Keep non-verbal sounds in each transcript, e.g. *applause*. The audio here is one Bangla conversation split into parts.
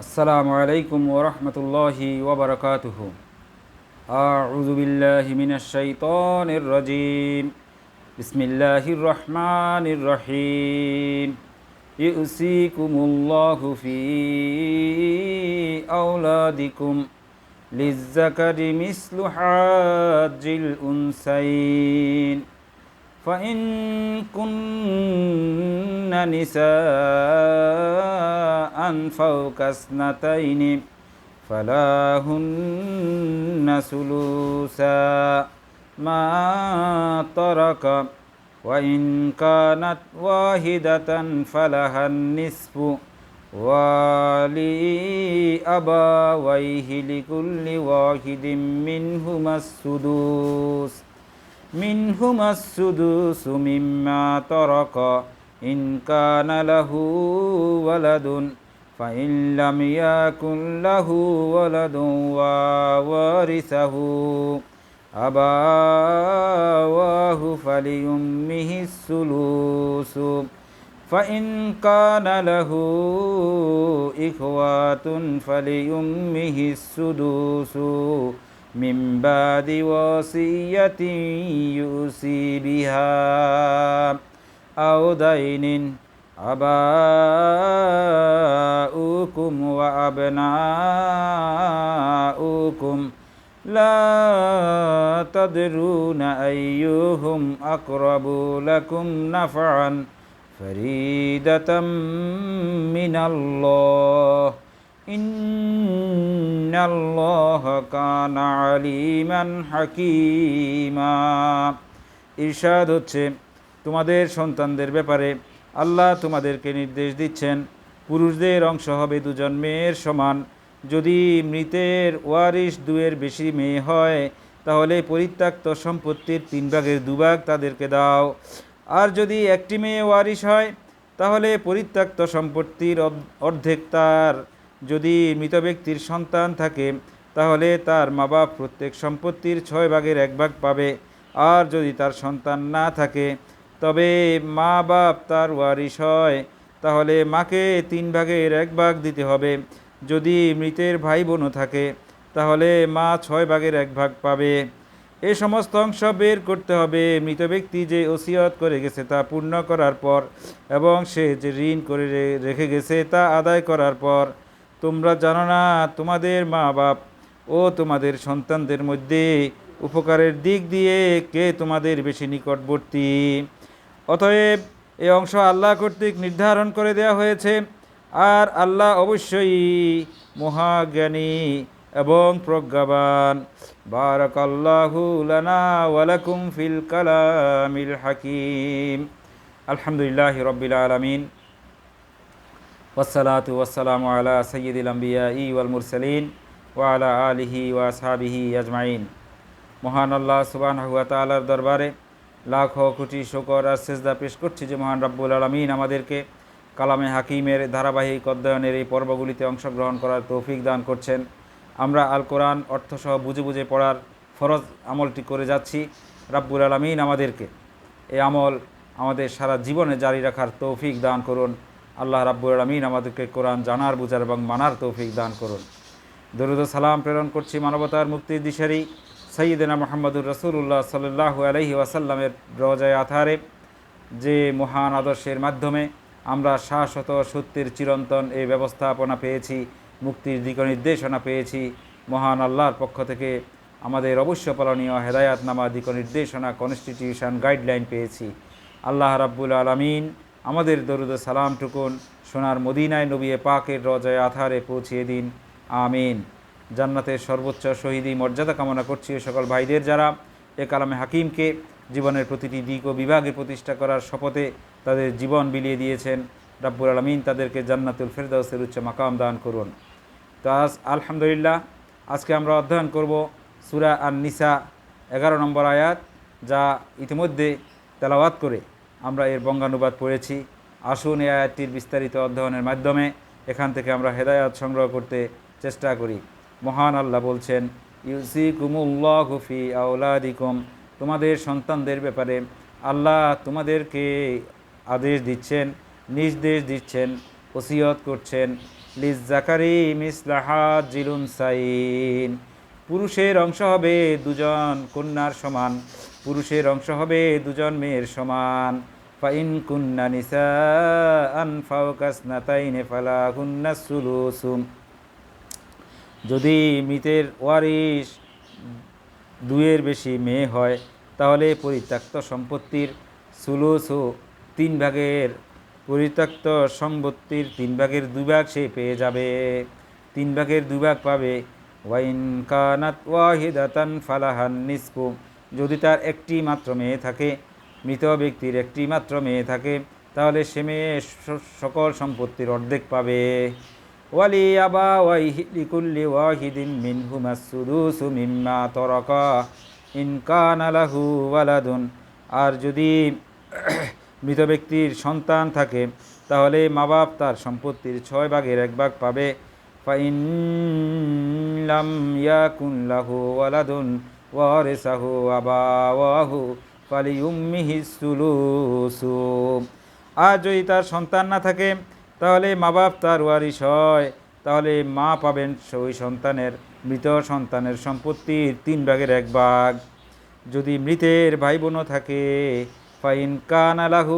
السلام عليكم ورحمة الله وبركاته أعوذ بالله من الشيطان الرجيم بسم الله الرحمن الرحيم يؤسيكم الله في أولادكم للذكر مثل حاج الأنثيين فإن كن نساء فوق اثنتين فلاهن ثلثا ما ترك وإن كانت واحدة فلها النصف. ولأبويه لكل واحد منهما السدوس. منهما السدوس مما ترك إن كان له ولد فإن لم يكن له ولد ووارثه أبواه فليمه الثلث فإن كان له إخوة فليمه السدوس من بعد وصية يؤسي بها أو دين آباؤكم وأبناؤكم لا تدرون أيهم أقرب لكم نفعا فريدة من الله إن الله كان عليما حكيما ইরশাদ হচ্ছে তোমাদের সন্তানদের ব্যাপারে আল্লাহ তোমাদেরকে নির্দেশ দিচ্ছেন পুরুষদের অংশ হবে দুজন মেয়ের সমান যদি মৃতের ওয়ারিশ দুয়ের বেশি মেয়ে হয় তাহলে পরিত্যক্ত সম্পত্তির তিন ভাগের দুভাগ তাদেরকে দাও আর যদি একটি মেয়ে ওয়ারিশ হয় তাহলে পরিত্যক্ত সম্পত্তির অর্ধ- অর্ধেক তার যদি মৃত ব্যক্তির সন্তান থাকে, তাহলে তার মা বাপ প্রত্যেক সম্পত্তির ছয় ভাগের এক ভাগ পাবে। আর যদি তার সন্তান না থাকে, তবে মা বাপ তার ওয়ারিশ হয়। তাহলে মাকে তিন ভাগের এক ভাগ দিতে হবে। যদি মৃতের ভাই বোনও থাকে, তাহলে মা ছয় ভাগের এক ভাগ পাবে। এ সমস্ত অংশ বের করতে হবে। মৃত ব্যক্তি যে ওসিয়ত করে গেছে তা পূর্ণ করার পর এবং সে যে ঋণ করে রেখে গেছে তা আদায় করার পর। তোমরা জানো না, তোমাদের মা বাপ ও তোমাদের সন্তানদের মধ্যে উপকারের দিক দিয়ে কে তোমাদের বেশি নিকটবর্তী? অতএব এই অংশ আল্লাহ কর্তৃক নির্ধারণ করে দেওয়া হয়েছে, আর আল্লাহ অবশ্যই মহাজ্ঞানী এবং প্রজ্ঞাবান। বারাকাল্লাহু লানা ওয়ালাকুম ফিল কালামিল হাকিম। আলহামদুলিল্লাহ রব্বিল আলামিন। ওয়াসসালাতু ওয়াসসালামু আলা সাইয়্যিদিল আম্বিয়াই ওয়াল মুরসালিন ওয়া আলা আলিহি ওয়া আসহাবিহি আজমাইন মহান আল্লাহ সুবহানাহু ওয়া তাআলার দরবারে লাখ কোটি শুকর আর সেজদা পেশ করছি যে মহান রাব্বুল আলামিন আমাদেরকে কালামে হাকিমের ধারাবাহিক অধ্যয়নের এই পর্বগুলিতে অংশগ্রহণ করার তৌফিক দান করছেন। আমরা আল কোরআন অর্থসহ বুঝে বুঝে পড়ার ফরজ আমলটি করে যাচ্ছি। রাব্বুল আলামিন আমাদেরকে এই আমল আমাদের সারা জীবনে জারি রাখার তৌফিক দান করুন। আল্লাহ রাব্বুল আলমিন আমাদেরকে কোরআন জানার, বুঝার এবং মানার তৌফিক দান করুন। দরুদ সালাম প্রেরণ করছি মানবতার মুক্তির দিশারি সৈয়দিনা মোহাম্মদুর রসুল্লাহ সাল্লাহু আলহি ওয়াসাল্লামের রজায় আথারে, যে মহান আদর্শের মাধ্যমে আমরা শাশ্বত সত্যের চিরন্তন এই ব্যবস্থাপনা পেয়েছি, মুক্তির দিক নির্দেশনা পেয়েছি, মহান আল্লাহর পক্ষ থেকে আমাদের অবশ্য পালনীয় হেদায়াতনামা দিক নির্দেশনা কনস্টিটিউশন গাইডলাইন পেয়েছি। আল্লাহ রাব্বুল আলমিন আমাদের দরুদ সালাম টুকুন সোনার মদিনায় নবিয়ে পাকের রজায় আধারে পৌঁছিয়ে দিন। আমিন। জান্নাতের সর্বোচ্চ শহীদি মর্যাদা কামনা করছি সকল ভাইদের যারা এ কালামে হাকিমকে জীবনের প্রতিটি দিক ও বিভাগে প্রতিষ্ঠা করার শপথে তাদের জীবন বিলিয়ে দিয়েছেন। রাব্বুল আলমিন তাদেরকে জান্নাতুল ফেরদাউসের উচ্চ মাকাম দান করুন। তো আজ আলহামদুলিল্লাহ আজকে আমরা অধ্যয়ন করব সুরা আর নিসা এগারো নম্বর আয়াত, যা ইতিমধ্যে তেলাওয়াত করে আমরা এর বঙ্গানুবাদ পড়েছি। আসুন এই আয়াতটির বিস্তারিত অধ্যয়নের মাধ্যমে এখান থেকে আমরা হেদায়াত সংগ্রহ করতে চেষ্টা করি। মহান আল্লাহ বলছেন ইউসি কুমুল্লাহ হুফি আউলাদিকুম তোমাদের সন্তানদের ব্যাপারে আল্লাহ তোমাদেরকে আদেশ দিচ্ছেন, নির্দেশ দিচ্ছেন, ওসিয়ত করছেন। লিজ জাকারি মিসলাহাত জিলুন সাইন। পুরুষের অংশ হবে দুজন কন্যার সমান। পুরুষের অংশ হবে, দুজন মেয়ের সমান। ফাইন কুন্না নিসা আন ফাউকাস নাতাইনে ফালা হুন্না সুলুসুম। যদি মৃতের ওয়ারিশ দুইয়ের বেশি মেয়ে হয়, তাহলে পরিত্যক্ত সম্পত্তির সুলুস তিন ভাগের, পরিত্যক্ত সম্পত্তির তিন ভাগের দুই ভাগ সে পেয়ে যাবে। তিন ভাগের দুই ভাগ পাবে। ওয়াইন কানাত ওয়াহিদাতান ফালাহান নিসফু যদি তার একটি মাত্র মেয়ে থাকে, মৃত ব্যক্তির একটি মাত্র মেয়ে থাকে, তাহলে সে মেয়ে সকল সম্পত্তির অর্ধেক পাবে। ওয়ালি আবা ওয়াইহি লিকুল্লি ওয়াহিদিন মিনহুমা সুদুসু মিম্মা তরাকা, ইন কানা লাহু ওয়ালাদুন। আর যদি *clears throat* মৃত ব্যক্তির সন্তান থাকে, তাহলে মা বাপ তার সম্পত্তির ছয় ভাগের এক ভাগ পাবে। ফাইন লাম ইয়াকুন ওয়ালাদুন। ওয়ারিসাহু আবাওয়াহু ফালিউম্মিহি সুলুসু। আর যদি তার সন্তান না থাকে, তাহলে মা বাপ তার ওয়ারিশ হয়। তাহলে মা পাবেন ওই সন্তানের, মৃত সন্তানের সম্পত্তির তিন ভাগের এক ভাগ। যদি মৃতের ভাই বোনও থাকে, ফাইন কান আলাহু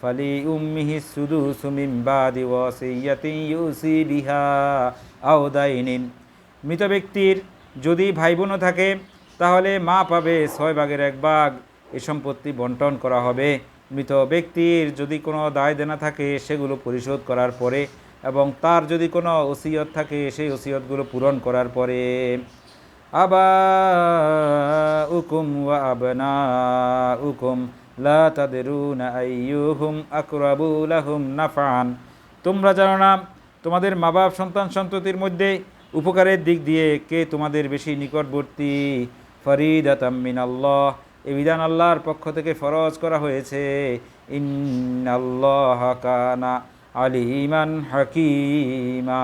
ফালি উম্মিহি সুদু সুমিম বাদি ওয়াসিয়াতি ইউসি বিহা আও দাইনিন। মৃত ব্যক্তির যদি ভাই বোনও থাকে, তাহলে মা পাবে ছয় ভাগের এক ভাগ। এ সম্পত্তি বন্টন করা হবে। মৃত ব্যক্তির যদি কোনো দায় দেনা থাকে, সেগুলো পরিশোধ করার পরে এবং তার যদি কোনো ওসিয়ত থাকে, সেই ওসিয়তগুলো পূরণ করার পরে। আবা উকুম আবনা উকুম লাহুম নাফান তোমরা জানো না, তোমাদের মা বাপ সন্তান, সন্ততির মধ্যে উপকারের দিক দিয়ে কে তোমাদের বেশি নিকটবর্তী? ফরিদ মিন আল্লাহ এ বিধান আল্লাহর পক্ষ থেকে ফরজ করা হয়েছে। ইন্নাল্লাহ কানা আলিমান হাকিমা।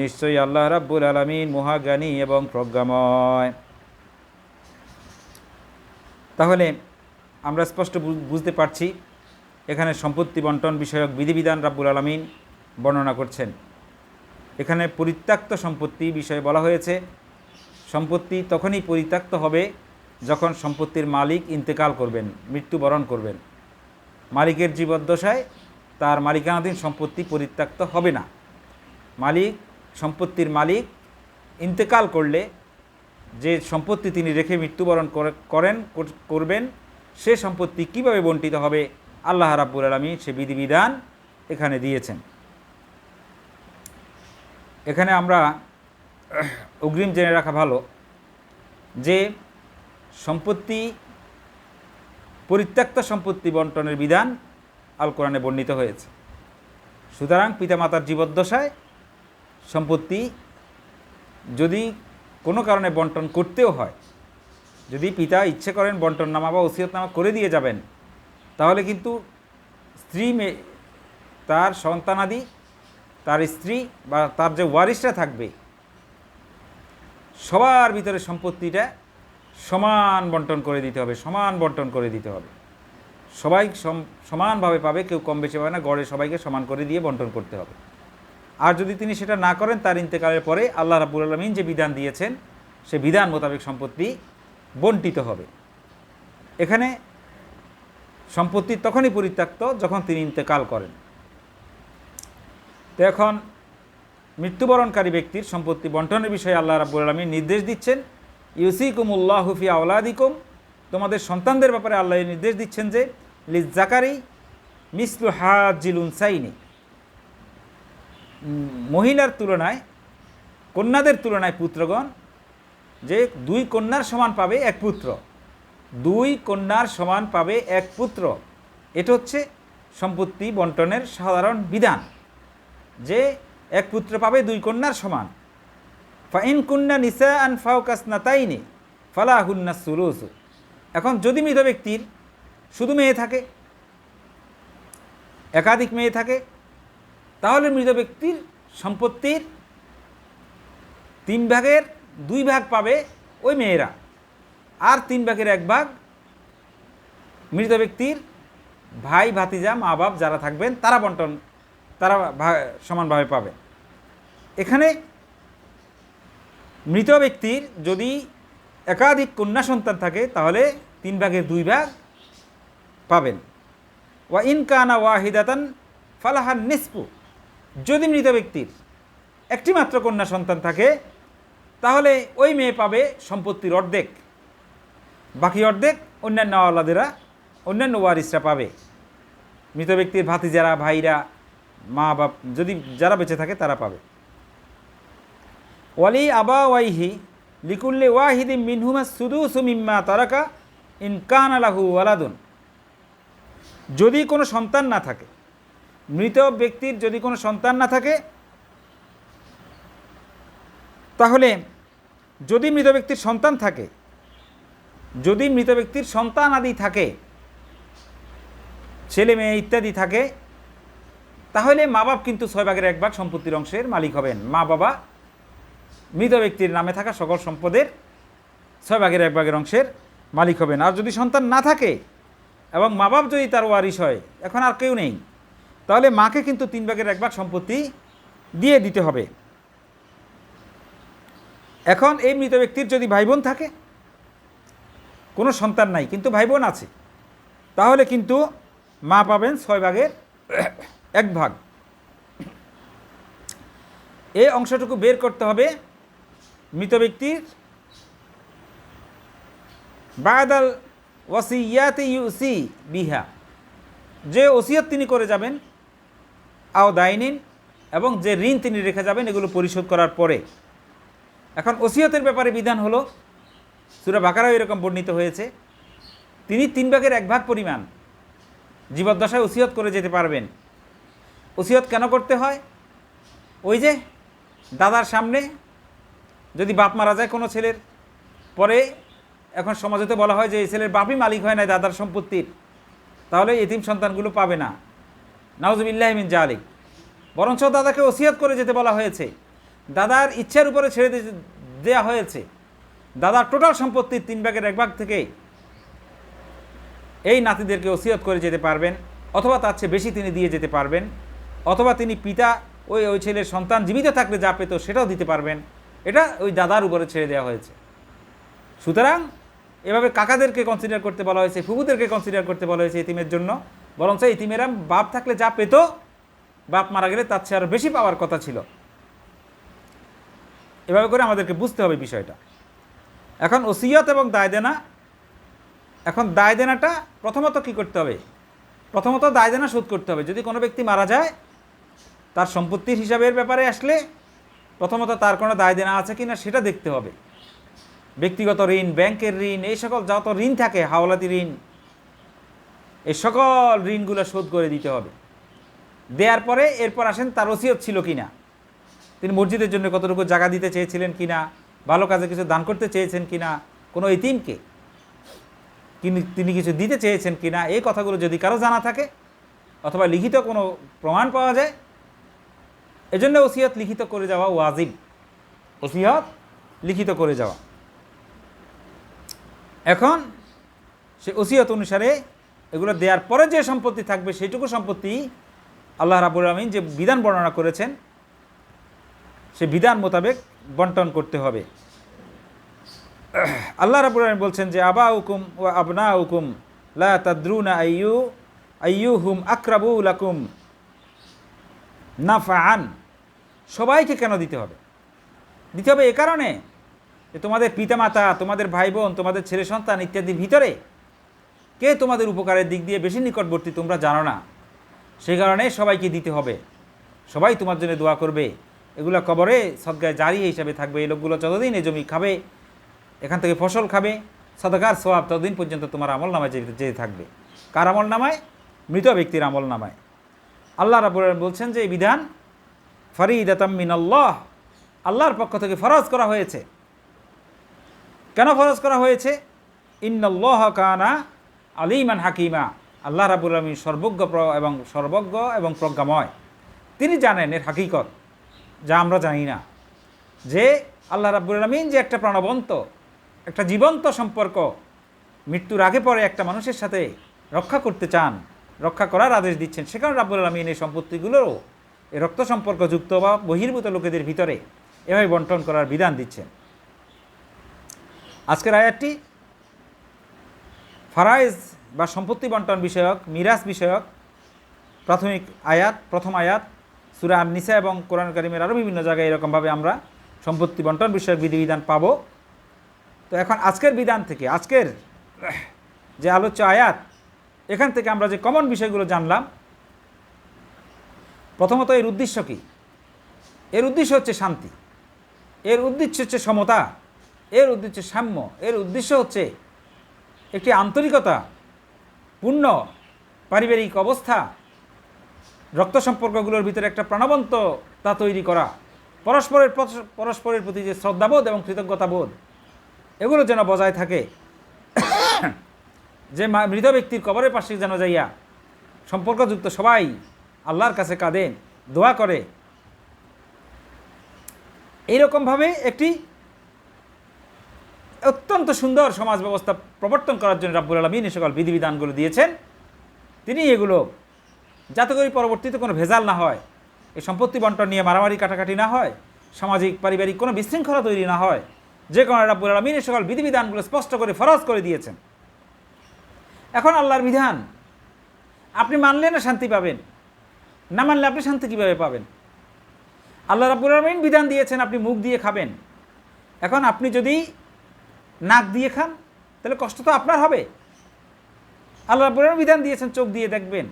নিশ্চয়ই আল্লাহ রাব্বুল আলমিন মহাজ্ঞানী এবং প্রজ্ঞাময়। তাহলে আমরা স্পষ্ট বুঝতে পারছি, এখানে সম্পত্তি বন্টন বিষয়ক বিধিবিধান রাব্বুল আলমিন বর্ণনা করছেন। এখানে পরিত্যক্ত সম্পত্তি বিষয়ে বলা হয়েছে। সম্পত্তি তখনই পরিত্যক্ত হবে যখন সম্পত্তির মালিক ইন্তেকাল করবেন, মৃত্যুবরণ করবেন। মালিকের জীবদ্দশায় তার মালিকানাধীন সম্পত্তি পরিত্যক্ত হবে না। মালিক, সম্পত্তির মালিক ইন্তেকাল করলে যে সম্পত্তি তিনি রেখে মৃত্যুবরণ করে- করেন, কর- করবেন, সে সম্পত্তি কীভাবে বন্টিত হবে? আল্লাহ রাব্বুল আলমী সে বিধিবিধান এখানে দিয়েছেন। এখানে আমরা অগ্রিম জেনে রাখা ভালো যে সম্পত্তি, পরিত্যক্ত সম্পত্তি বন্টনের বিধান আল কোরআনে বর্ণিত হয়েছে। সুতরাং পিতামাতার জীবদ্দশায় সম্পত্তি যদি কোনো কারণে বন্টন করতেও হয়, যদি পিতা ইচ্ছে করেন বন্টন নামা বা ওসিয়তনামা করে দিয়ে যাবেন, তাহলে কিন্তু স্ত্রী মেয়ে, তার সন্তানাদি তার স্ত্রী বা তার যে ওয়ারিশরা থাকবে, সবার ভিতরে সম্পত্তিটা সমান বন্টন করে দিতে হবে, সমান বন্টন করে দিতে হবে। সবাই সম- সমানভাবে পাবে, কেউ কম বেশি পাবে না, গড়ে সবাইকে সমান করে দিয়ে বন্টন করতে হবে। আর যদি তিনি সেটা না করেন, তার ইন্তেকালের পরে আল্লাহ রাবুল আলমিন যে বিধান দিয়েছেন, সে বিধান মোতাবেক সম্পত্তি বন্টিত হবে। এখানে সম্পত্তি তখনই পরিত্যক্ত যখন তিনি ইন্তেকাল করেন। তো এখন মৃত্যুবরণকারী ব্যক্তির সম্পত্তি বন্টনের বিষয়ে আল্লাহ রাব্বুল আলমী নির্দেশ দিচ্ছেন ইউসিকুম উল্লাহ হুফি আওলাদিকুম। তোমাদের সন্তানদের ব্যাপারে আল্লাহ নির্দেশ দিচ্ছেন যে লিজ জাকারি মিসলু হাজিল উনসাইনি মহিলার তুলনায়, কন্যাদের তুলনায় পুত্রগণ, যে দুই কন্যার সমান পাবে এক পুত্র, দুই কন্যার সমান পাবে এক পুত্র। এটা হচ্ছে সম্পত্তি বন্টনের সাধারণ বিধান। যে এক পুত্র পাবে দুই কন্যার সমান। ফাইন কুন্না নিসা আন ফাউকাস নাতাইনি ফালা হুন্না সুলুস। এখন যদি মৃত ব্যক্তির শুধু মেয়ে থাকে, একাধিক মেয়ে থাকে, তাহলে মৃত ব্যক্তির সম্পত্তির তিন ভাগের দুই ভাগ পাবে ওই মেয়েরা। আর তিন ভাগের এক ভাগ মৃত ব্যক্তির ভাই, ভাতিজা মা বাপ যারা থাকবেন, তারা বন্টন তারা সমানভাবে পাবে। এখানে মৃত ব্যক্তির যদি একাধিক কন্যা সন্তান থাকে, তাহলে তিন ভাগের দুই ভাগ পাবেন। ওয়া ইন কানা ওয়াহিদাতান ফালাহান নিসপু যদি মৃত ব্যক্তির একটি মাত্র কন্যা সন্তান থাকে, তাহলে ওই মেয়ে পাবে সম্পত্তির অর্ধেক। বাকি অর্ধেক অন্যান্য আওলাদেরা, অন্যান্য ওয়ারিসরা পাবে। মৃত ব্যক্তির ভাতিজারা, ভাইরা মা বাপ, যদি যারা বেঁচে থাকে তারা পাবে। ওয়ালি আবা ওয়াইহি লিকুল্লি ওয়াহিদি মিনহুমা সুদু সুমিম্মা তারাকা ইনকান আলাহু ওয়ালাদুন। যদি কোনো সন্তান না থাকে, মৃত ব্যক্তির যদি কোনো সন্তান না থাকে, তাহলে যদি মৃত ব্যক্তির সন্তান থাকে, যদি মৃত ব্যক্তির সন্তান আদি থাকে, ছেলে মেয়ে ইত্যাদি থাকে তাহলে মা বাপ কিন্তু ছয় ভাগের এক ভাগ সম্পত্তির অংশের মালিক হবেন। মা বাবা মৃত ব্যক্তির নামে থাকা সকল সম্পদের ছয় ভাগের এক ভাগের অংশের মালিক হবেন। আর যদি সন্তান না থাকে এবং মা বাপ যদি তার ওয়ারিশ হয়, এখন আর কেউ নেই, তাহলে মাকে কিন্তু তিন ভাগের এক ভাগ সম্পত্তি দিয়ে দিতে হবে। এখন এই মৃত ব্যক্তির যদি ভাই বোন থাকে, কোনো সন্তান নাই, কিন্তু ভাই বোন আছে, তাহলে কিন্তু মা পাবেন ছয় ভাগের এক ভাগ। এই অংশটুকু বের করতে হবে মৃত ব্যক্তির। বায়াদাল ওয়াসিয়াতে ইউসি বিহা। যে ওসিয়ত তিনি করে যাবেন, আও দায়নিন, এবং যে ঋণ তিনি রেখে যাবেন, এগুলো পরিশোধ করার পরে। এখন ওসিয়তের ব্যাপারে বিধান হলো, সুরা বাকারাও এরকম বর্ণিত হয়েছে, তিনি তিন ভাগের এক ভাগ পরিমাণ জীবদ্দশায় ওসিয়ত করে যেতে পারবেন। ওসিয়ত কেন করতে হয়? ওই যে দাদার সামনে যদি বাপ মারা যায় কোনো ছেলের, পরে এখন সমাজতে বলা হয় যে এই ছেলের বাপই মালিক হয় না দাদার সম্পত্তির, তাহলে এতিম সন্তানগুলো পাবে না। নাউজুবিল্লাহ মিন জালিক। বরঞ্চ দাদাকে ওসিয়ত করে যেতে বলা হয়েছে। দাদার ইচ্ছার উপরে ছেড়ে দে- দেয়া হয়েছে। দাদার টোটাল সম্পত্তির তিন ভাগের এক ভাগ থেকে এই নাতিদেরকে ওসিয়ত করে যেতে পারবেন, অথবা তার চেয়ে বেশি তিনি দিয়ে যেতে পারবেন। অথবা তিনি পিতা, ওই ওই ছেলের সন্তান জীবিত থাকলে যা পেত সেটাও দিতে পারবেন। এটা ওই দাদার উপরে ছেড়ে দেওয়া হয়েছে। সুতরাং এভাবে কাকাদেরকে কনসিডার করতে বলা হয়েছে ফুবুদেরকে কনসিডার করতে বলা হয়েছে ইতিমের জন্য। বরঞ্চ ইতিমেরা বাপ থাকলে যা পেত, বাপ মারা গেলে তার চেয়ে আরও বেশি পাওয়ার কথা ছিল। এভাবে করে আমাদেরকে বুঝতে হবে বিষয়টা। এখন ওসিয়ত এবং দায় দেনা এখন দায় দেনাটা প্রথমত কি করতে হবে? প্রথমত দায় দেনা শোধ করতে হবে। যদি কোনো ব্যক্তি মারা যায় তার সম্পত্তির হিসাবের ব্যাপারে আসলে প্রথমত তার কোনো দায় দেনা আছে কিনা সেটা দেখতে হবে। ব্যক্তিগত ঋণ, ব্যাংকের ঋণ, এই সকল যত ঋণ থাকে, হাওলাতি ঋণ এই সকল ঋণগুলো শোধ করে দিতে হবে। দেওয়ার পরে এরপর আসেন তার ওসিয়ত ছিল কি না তিনি মসজিদের জন্য কতটুকু জায়গা দিতে চেয়েছিলেন কি না ভালো কাজে কিছু দান করতে চেয়েছেন কি না কোনো ইতিমকে তিনি কিছু দিতে চেয়েছেন কি না এই কথাগুলো যদি কারও জানা থাকে, অথবা লিখিত কোনো প্রমাণ পাওয়া যায় এজন্য ওসিয়ত লিখিত করে যাওয়া ওয়াজিব। ওসিয়ত লিখিত করে যাওয়া। এখন সে ওসিয়ত অনুসারে এগুলো দেওয়ার পরে যে সম্পত্তি থাকবে সেইটুকু সম্পত্তি আল্লাহ রাবুল আলমিন যে বিধান বর্ণনা করেছেন, সে বিধান মোতাবেক বন্টন করতে হবে। আল্লাহ রাবুল আলমিন বলছেন যে আবা হুকুম ও আবনা হুকুম লা তাদ্রুনা আইয়ু আইয়ু হুম আক্রাবু লাকুম। নাফান সবাইকে কেন দিতে হবে? দিতে হবে এ কারণে যে তোমাদের পিতামাতা, তোমাদের ভাই বোন তোমাদের ছেলে সন্তান ইত্যাদির ভিতরে কে তোমাদের উপকারের দিক দিয়ে বেশি নিকটবর্তী তোমরা জানো না। সেই কারণে সবাইকে দিতে হবে। সবাই তোমার জন্য দোয়া করবে। এগুলো কবরে সদগায় জারি হিসাবে থাকবে। এই লোকগুলো যতদিন এই জমি খাবে, এখান থেকে ফসল খাবে সদকার সোয়াব ততদিন পর্যন্ত তোমার আমল নামায় যেতে থাকবে। কার আমল নামায় মৃত ব্যক্তির আমল নামায় আল্লাহ রাবুল বলছেন যে এই বিধান, ফরিদাতাম মিনাল্লাহ, আল্লাহর পক্ষ থেকে ফরজ করা হয়েছে। কেন ফরজ করা হয়েছে? ইন্নল্লাহ কানা আলিমান হাকিমা, আল্লাহ রাবুল আলমী সর্বজ্ঞ এবং সর্বজ্ঞ এবং প্রজ্ঞাময়। তিনি জানেন এর হাকিকত, যা আমরা জানি না। যে আল্লাহ রাব্বুল আলমিন যে একটা প্রাণবন্ত, একটা জীবন্ত সম্পর্ক, মৃত্যুর আগে পরে একটা মানুষের সাথে রক্ষা করতে চান রক্ষা করার আদেশ দিচ্ছেন। সেখানে রাব্বুল আলমিন এই সম্পত্তিগুলোরও এই রক্ত সম্পর্কযুক্ত বা বহির্ভূত লোকেদের ভিতরে এভাবে বন্টন করার বিধান দিচ্ছেন। আজকের আয়াতটি ফারাইজ বা সম্পত্তি বন্টন বিষয়ক, মিরাজ বিষয়ক, প্রাথমিক আয়াত, প্রথম আয়াত, সুরা নিসা এবং কোরআন কারিমের আরও বিভিন্ন জায়গায় এরকমভাবে আমরা সম্পত্তি বন্টন বিষয়ক বিধিবিধান পাব। তো এখন আজকের বিধান থেকে, আজকের যে আলোচ্য আয়াত এখান থেকে আমরা যে কমন বিষয়গুলো জানলাম, প্রথমত এর উদ্দেশ্য কী? এর উদ্দেশ্য হচ্ছে শান্তি। এর উদ্দেশ্য হচ্ছে সমতা। এর উদ্দেশ্য সাম্য। এর উদ্দেশ্য হচ্ছে একটি আন্তরিকতা, পূর্ণ পারিবারিক অবস্থা, রক্ত সম্পর্কগুলোর ভিতরে একটা প্রাণবন্ততা তৈরি করা পরস্পরের পরস্পরের প্রতি যে শ্রদ্ধাবোধ এবং কৃতজ্ঞতাবোধ, এগুলো যেন বজায় থাকে। যে মৃত ব্যক্তির কবরের পাশে যেন যাইয়া সম্পর্কযুক্ত সবাই আল্লাহর কাছে কাঁদেন দোয়া করে। এইরকমভাবে একটি অত্যন্ত সুন্দর সমাজ ব্যবস্থা প্রবর্তন করার জন্য রাব্বুল আলমিন এই সকল বিধিবিধানগুলো দিয়েছেন। তিনি এগুলো, যাতে করে পরবর্তীতে কোনো ভেজাল না হয়, এই সম্পত্তি বন্টন নিয়ে মারামারি কাটাকাটি না হয়, সামাজিক, পারিবারিক কোনো বিশৃঙ্খলা তৈরি না হয়, যে কারণে রাব্বুল আলমিন এই সকল বিধিবিধানগুলো স্পষ্ট করে ফরজ করে দিয়েছেন। এখন আল্লাহর বিধান। আপনি মানলে না শান্তি পাবেন? না মানলে আপনি শান্তি কীভাবে পাবেন? আল্লাহ রাব্বুল আলমিন বিধান দিয়েছেন, আপনি মুখ দিয়ে খাবেন। এখন আপনি যদি নাক দিয়ে খান, তাহলে কষ্ট তো আপনার হবে। আল্লাহ রাব্বুল আলামিন বিধান দিয়েছেন, চোখ দিয়ে দেখবেন।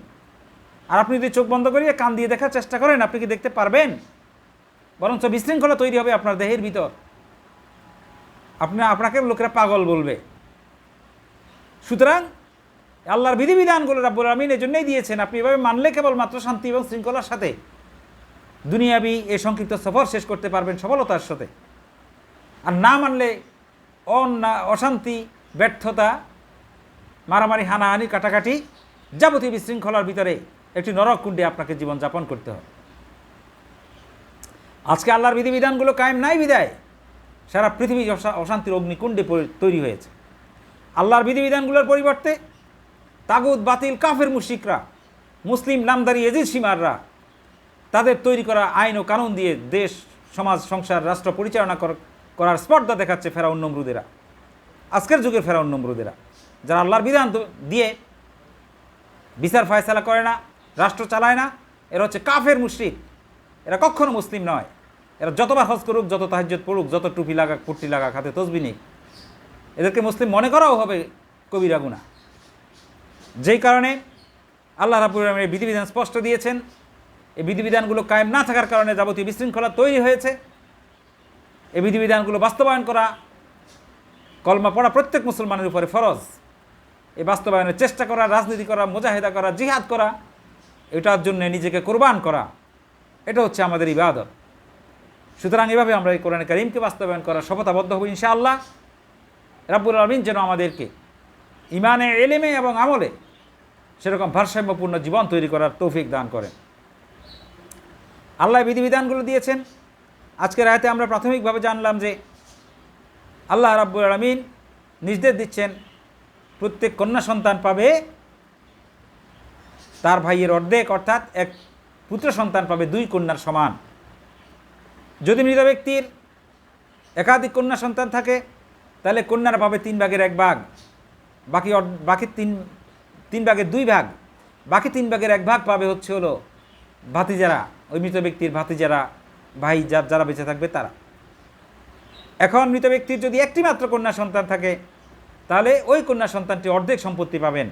আর আপনি যদি চোখ বন্ধ করিয়ে কান দিয়ে দেখার চেষ্টা করেন, আপনি কি দেখতে পারবেন? বরঞ্চ বিশৃঙ্খলা তৈরি হবে আপনার দেহের ভিতর। আপনি, আপনাকে লোকেরা পাগল বলবে। সুতরাং আল্লাহর বিধিবিধানগুলো রাব্বুল আলমিন এই জন্যই দিয়েছেন। আপনি এভাবে মানলে কেবলমাত্র শান্তি এবং শৃঙ্খলার সাথে দুনিয়াবি এই সংক্ষিপ্ত সফর শেষ করতে পারবেন সফলতার সাথে। আর না মানলে অন্যা অশান্তি, ব্যর্থতা, মারামারি, হানাহানি, কাটাকাটি যাবতীয় বিশৃঙ্খলার ভিতরে একটি নরক কুণ্ডে আপনাকে জীবনযাপন করতে হবে। আজকে আল্লাহর বিধিবিধানগুলো কায়েম নাই বিদায়, সারা পৃথিবী অশান্তির অগ্নিকুণ্ডে তৈরি হয়েছে। আল্লাহর বিধিবিধানগুলোর পরিবর্তে তাগুদ বাতিল, কাফের মুশিকরা মুসলিম নামদারি, এজিদ সীমাররা, তাদের তৈরি করা আইন ও কানুন দিয়ে দেশ, সমাজ, সংসার, রাষ্ট্র পরিচালনা কর- করার স্পর্ধা দেখাচ্ছে ফেরাউন নমরুদেরা। আজকের যুগের ফেরাউন নমরুদেরা, যারা আল্লাহর বিধান দিয়ে বিচার ফয়সালা করে না, রাষ্ট্র চালায় না, এরা হচ্ছে কাফের মুশরিক। এরা কখনো মুসলিম নয়। এরা যতবার হজ করুক, যত তাহাজ্জত পড়ুক, যত টুপি লাগাক পুট্টি লাগাক, হাতে তসবি নিক, এদেরকে মুসলিম মনে করাও হবে কবিরা গুণা। যেই কারণে আল্লাহ রাবুর রহমানের বিধিবিধান স্পষ্ট দিয়েছেন। এই বিধিবিধানগুলো কায়েম না থাকার কারণে যাবতীয় বিশৃঙ্খলা তৈরি হয়েছে। এই বিধিবিধানগুলো বাস্তবায়ন করা, কলমা পড়া প্রত্যেক মুসলমানের উপরে ফরজ। এই বাস্তবায়নের চেষ্টা করা, রাজনীতি করা, মুজাহিদা করা, জিহাদ করা, এটার জন্য নিজেকে কোরবান করা, এটা হচ্ছে আমাদের ইবাদত। সুতরাং এভাবে আমরা এই কোরআন করিমকে বাস্তবায়ন করার শপথাবদ্ধ হব ইনশাআল্লাহ। রাব্বুল আলমিন যেন আমাদেরকে ইমানে, এলেমে এবং আমলে সেরকম ভারসাম্যপূর্ণ জীবন তৈরি করার তৌফিক দান করেন। আল্লাহ বিধিবিধানগুলো দিয়েছেন। আজকের আয়তে আমরা প্রাথমিকভাবে জানলাম যে আল্লাহ রাব্বুল আলমিন নির্দেশ দিচ্ছেন, প্রত্যেক কন্যা সন্তান পাবে, তার ভাইয়ের অর্ধেক অর্থাৎ এক পুত্র সন্তান পাবে দুই কন্যার সমান। যদি মৃত ব্যক্তির একাধিক কন্যা সন্তান থাকে, তাহলে কন্যারা পাবে তিন ভাগের এক ভাগ। বাকি বাকি তিন তিন ভাগের দুই ভাগ, বাকি তিন ভাগের এক ভাগ পাবে হচ্ছে হলো ভাতিজারা, ওই মৃত ব্যক্তির ভাতিজারা, ভাই যার, যারা বেঁচে থাকবে তারা। এখন মৃত ব্যক্তির যদি একটি মাত্র কন্যা সন্তান থাকে, তাহলে ওই কন্যা সন্তানটি অর্ধেক সম্পত্তি পাবেন।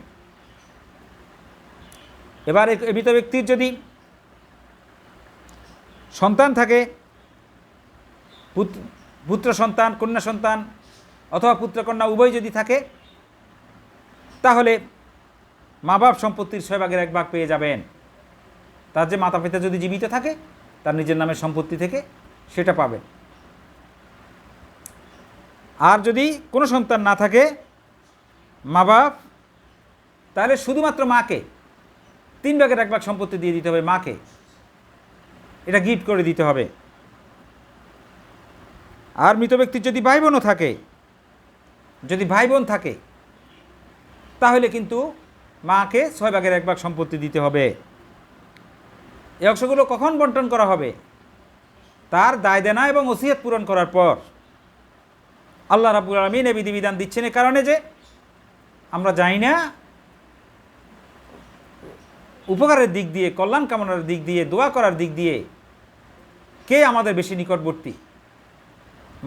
এবার মৃত ব্যক্তির যদি সন্তান থাকে, পুত- পুত্র সন্তান, কন্যা সন্তান অথবা পুত্রকন্যা উভয় যদি থাকে, তাহলে মা বাপ সম্পত্তির ছয় ভাগের এক ভাগ পেয়ে যাবেন। তার যে মাতা পিতা যদি জীবিত থাকে, তার নিজের নামের সম্পত্তি থেকে সেটা পাবেন। আর যদি কোনো সন্তান না থাকে, মা বাপ, তাহলে শুধুমাত্র মাকে, তিন ভাগের এক ভাগ সম্পত্তি দিয়ে দিতে হবে মাকে। এটা গিফট করে দিতে হবে। আর মৃত ব্যক্তির যদি ভাই বোনও থাকে, যদি ভাই বোন থাকে, তাহলে কিন্তু মাকে ছয় ভাগের এক ভাগ সম্পত্তি দিতে হবে। এই অংশগুলো কখন বন্টন করা হবে? তার দায় দেনা এবং ওসিয়ত পূরণ করার পর। আল্লাহ রাবুল আলমিন এ বিধিবিধান দিচ্ছেন এ কারণে যে আমরা জানি না উপকারের দিক দিয়ে, কল্যাণ কামনার দিক দিয়ে, দোয়া করার দিক দিয়ে কে আমাদের বেশি নিকটবর্তী?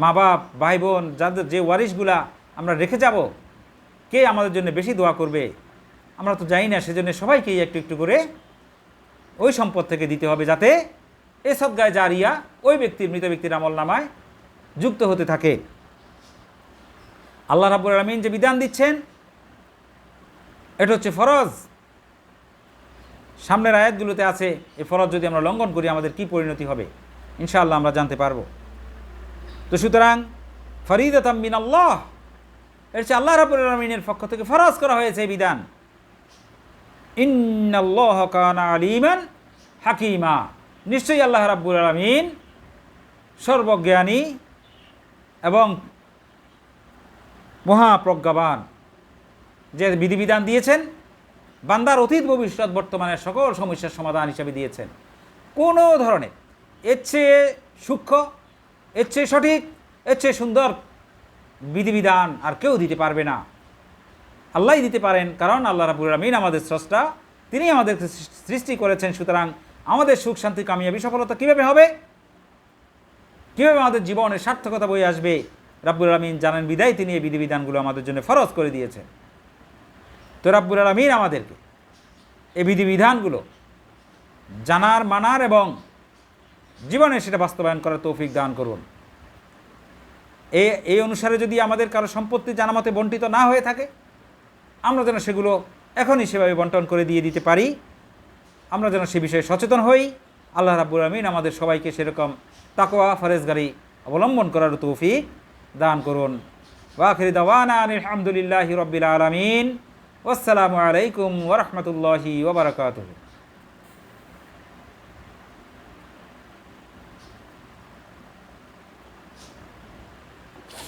মা বাপ ভাই বোন যাদের যে ওয়ারিশগুলা আমরা রেখে যাব, কে আমাদের জন্য বেশি দোয়া করবে? আমরা তো জানি না, সেজন্য সবাইকেই একটু একটু করে ওই সম্পদ থেকে দিতে হবে যাতে এ সদ্গায় জারিয়া ওই ব্যক্তির, মৃত ব্যক্তির আমল নামায় যুক্ত হতে থাকে। আল্লাহ রাবুল আলমিন যে বিধান দিচ্ছেন, এটা হচ্ছে ফরজ। সামনের আয়াতগুলোতে আছে, এ ফরজ যদি আমরা লঙ্ঘন করি, আমাদের কি পরিণতি হবে? ইনশাআল্লাহ আমরা জানতে পারব। তো সুতরাং ফরিদ মিন আল্লাহ এর হচ্ছে আল্লাহ রাবুল আলমিনের পক্ষ থেকে ফরজ করা হয়েছে এই বিধান। ইন্নাল্লাহ কানা আলিমান হাকিমা। নিশ্চয়ই আল্লাহ রাব্বুল আলমিন সর্বজ্ঞানী এবং মহাপ্রজ্ঞাবান। যে বিধিবিধান দিয়েছেন, বান্দার অতীত ভবিষ্যৎ বর্তমানের সকল সমস্যার সমাধান হিসাবে দিয়েছেন। কোনো ধরনের, এর চেয়ে সূক্ষ্ম, এর চেয়ে সঠিক, এর চেয়ে সুন্দর বিধিবিধান আর কেউ দিতে পারবে না। আল্লাহই দিতে পারেন, কারণ আল্লাহ রাবুল আলমিন আমাদের স্রষ্টা তিনি আমাদের সৃষ্টি করেছেন, সুতরাং আমাদের সুখ, শান্তি, কামিয়াবি, সফলতা কীভাবে হবে? কীভাবে আমাদের জীবনের সার্থকতা বই আসবে? রাব্বুল আলমিন জানেন বিদায়, তিনি এই বিধিবিধানগুলো আমাদের জন্য ফরজ করে দিয়েছেন। তো রাব্বুল আলমিন আমাদেরকে এই বিধিবিধানগুলো জানার, মানার এবং জীবনে সেটা বাস্তবায়ন করার তৌফিক দান করুন। এই এই অনুসারে যদি আমাদের কারও সম্পত্তি জানামতে বন্টিত না হয়ে থাকে আমরা যেন সেগুলো এখনই সেভাবে বন্টন করে দিয়ে দিতে পারি। আমরা যেন সে বিষয়ে সচেতন হই। আল্লাহ রাব্বুল আমিন আমাদের সবাইকে সেরকম তাকোয়া ফরেজগারি অবলম্বন করার তৌফিক দান করুন। ওয়াখির দাওয়ানা আলহামদুলিল্লাহ রবিল আলমিন। আসসালামু আলাইকুম ওরহমতুল্লাহি ওবরাকাতুহ